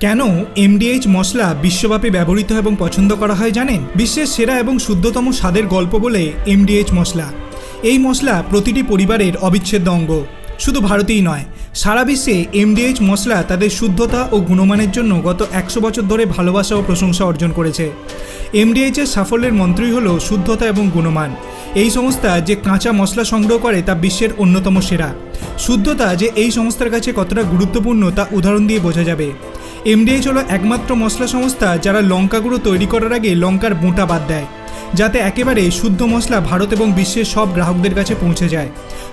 কেন এমডিএইচ মশলা বিশ্বব্যাপী ব্যবহৃত এবং পছন্দ করা হয় জানেন? বিশ্বের সেরা এবং শুদ্ধতম স্বাদের গল্প বলে এমডিএইচ মশলা। এই মশলা প্রতিটি পরিবারের অবিচ্ছেদ্য অঙ্গ। শুধু ভারতেই নয়, সারা বিশ্বে এমডিএইচ মশলা তাদের শুদ্ধতা ও গুণমানের জন্য গত একশো বছর ধরে ভালোবাসা ও প্রশংসা অর্জন করেছে। এমডিএইচের সাফল্যের মন্ত্রই হল শুদ্ধতা এবং গুণমান। এই সংস্থা যে কাঁচা মশলা সংগ্রহ করে তা বিশ্বের অন্যতম সেরা। শুদ্ধতা যে এই সংস্থার কাছে কতটা গুরুত্বপূর্ণ তা উদাহরণ দিয়ে বোঝা যাবে। এমডিএইচ হলো একমাত্র মশলা সংস্থা যারা লঙ্কা গুঁড়ো তৈরি করার আগে লঙ্কার বোঁটা বাদ দেয়, যাতে একেবারে শুদ্ধ মশলা ভারত এবং বিশ্বের সব গ্রাহকদের কাছে পৌঁছে যায়।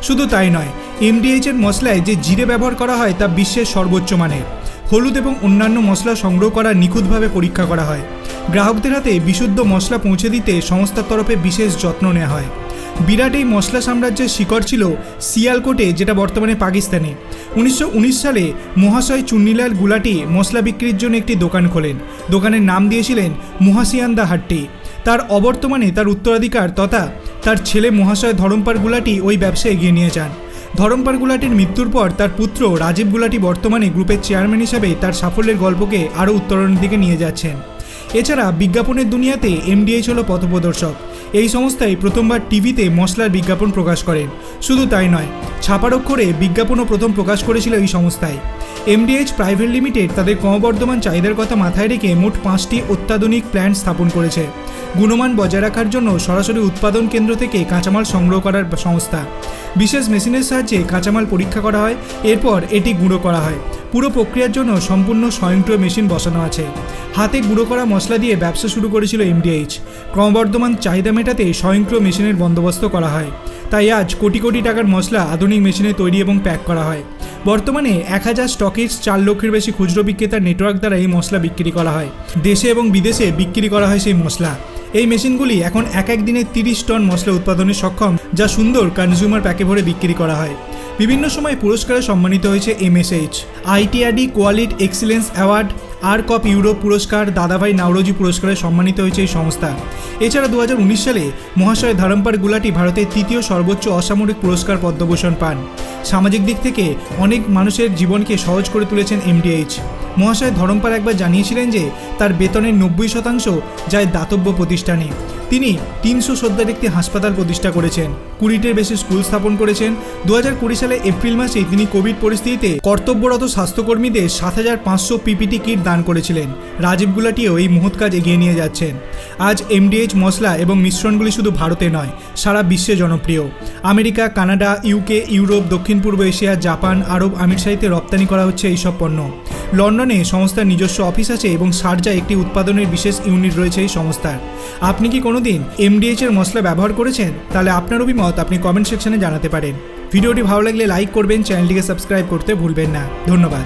শুধু তাই নয় এমডিএইচ এর মশলায় যে জিরে ব্যবহার করা হয় তা বিশ্বের সর্বোচ্চ মানের। হলুদ এবং অন্যান্য মশলা সংগ্রহ করা নিখুঁতভাবে পরীক্ষা করা হয়। গ্রাহকদের হাতে বিশুদ্ধ মশলা পৌঁছে দিতে সংস্থার তরফে বিশেষ যত্ন নেওয়া হয়। বিরাট এই মশলা সাম্রাজ্যের শিকড় ছিল সিয়ালকোটে যেটা বর্তমানে পাকিস্তানে। উনিশশো উনিশ সালে মহাশয় চুন্নিলাল গুলাটি মশলা বিক্রির জন্য একটি দোকান খোলেন। দোকানের নাম দিয়েছিলেন মহাসিয়ান দা হাট্টি। তার অবর্তমানে তার উত্তরাধিকার তথা তার ছেলে মহাশয় ধরমপার গুলাটি ওই ব্যবসা এগিয়ে নিয়ে যান। ধরমপার গুলাটির মৃত্যুর পর তার পুত্র রাজীব গুলাটি বর্তমানে গ্রুপের চেয়ারম্যান হিসেবে তার সাফল্যের গল্পকে আরও উত্তরণের দিকে নিয়ে যাচ্ছেন। এছাড়া বিজ্ঞাপনের দুনিয়াতে এমডিএইচ হলো পথপ্রদর্শক। এই সংস্থায় প্রথমবার টিভিতে মশলার বিজ্ঞাপন প্রকাশ করেন। শুধু তাই নয়, ছাপার অক্ষরে বিজ্ঞাপনও প্রথম প্রকাশ করেছিল এই সংস্থায়। এমডিএইচ প্রাইভেট লিমিটেড তাদের ক্রমবর্ধমান চাহিদার কথা মাথায় রেখে মোট পাঁচটি অত্যাধুনিক প্ল্যান্ট স্থাপন করেছে। গুণমান বজায় রাখার জন্য সরাসরি উৎপাদন কেন্দ্র থেকে কাঁচামাল সংগ্রহ করার সংস্থা। বিশেষ মেশিনের সাহায্যে কাঁচামাল পরীক্ষা করা হয়, এরপর এটি গুঁড়ো করা হয়। পুরো প্রক্রিয়ার জন্য সম্পূর্ণ স্বয়ংক্রিয় মেশিন বসানো আছে। হাতে গুঁড়ো করা মশলা দিয়ে ব্যবসা শুরু করেছিল এমডিএইচ ক্রমবর্ধমান চাহিদা মেটাতে স্বয়ংক্রিয় মেশিনের বন্দোবস্ত করা হয়। তাই আজ কোটি কোটি টাকার মশলা আধুনিক মেশিনে তৈরি এবং প্যাক করা হয়। বর্তমানে এক হাজার স্টকিস চার লক্ষের বেশি খুচরো বিক্রেতার নেটওয়ার্ক দ্বারা এই মশলা বিক্রি করা হয়। দেশে এবং বিদেশে বিক্রি করা হয় সেই মশলা। এই মেশিনগুলি এখন এক এক দিনে তিরিশ টন মশলা উৎপাদনে সক্ষম, যা সুন্দর কনজিউমার প্যাকে ভরে বিক্রি করা হয়। বিভিন্ন সময় পুরস্কারে সম্মানিত হয়েছে MSH ITRD quality excellence award আর কপ ইউরোপ পুরস্কার, দাদাভাই নাওরোজি পুরস্কারে সম্মানিত হয়েছে এই সংস্থা। এছাড়া দু হাজার উনিশ সালে মহাশয় ধারম্পার গুলাটি ভারতের তৃতীয় সর্বোচ্চ অসামরিক পুরস্কার পদ্মভূষণ পান। সামাজিক দিক থেকে অনেক মানুষের জীবনকে সহজ করে তুলেছেন এমডিএইচ মহাশয় ধরমপার একবার জানিয়েছিলেন যে তার বেতনের নব্বই শতাংশ যায় দাতব্য প্রতিষ্ঠানে। তিনি তিনশো শয্যার একটি হাসপাতাল প্রতিষ্ঠা করেছেন। কুড়িটির বেশি স্কুল স্থাপন করেছেন। দু হাজার কুড়ি সালে এপ্রিল মাসে তিনি কোভিড পরিস্থিতিতে কর্তব্যরত স্বাস্থ্যকর্মীদের সাত হাজার পাঁচশো পিপিটি কিট দান করেছিলেন। রাজীব গুলাটিও এই মহৎ কাজ এগিয়ে নিয়ে যাচ্ছেন। আজ এমডিএইচ মশলা এবং মিশ্রণগুলি শুধু ভারতে নয়, সারা বিশ্বে জনপ্রিয়। আমেরিকা, কানাডা, ইউকে, ইউরোপ, দক্ষিণ পূর্ব এশিয়া, জাপান, আরব আমিরশাহিতে রপ্তানি করা হচ্ছে এইসব পণ্য। লন্ডনে সংস্থার নিজস্ব অফিস আছে এবং সার্জা একটি উৎপাদনের বিশেষ ইউনিট রয়েছে এই সংস্থার। আপনি কি কোনোদিন এমডিএইচ এর মশলা ব্যবহার করেছেন? তাহলে আপনার অভিমত আপনি কমেন্ট সেকশনে জানাতে পারেন। ভিডিওটি ভালো লাগলে লাইক করবেন চ্যানেলটিকে সাবস্ক্রাইব করতে ভুলবেন না। ধন্যবাদ।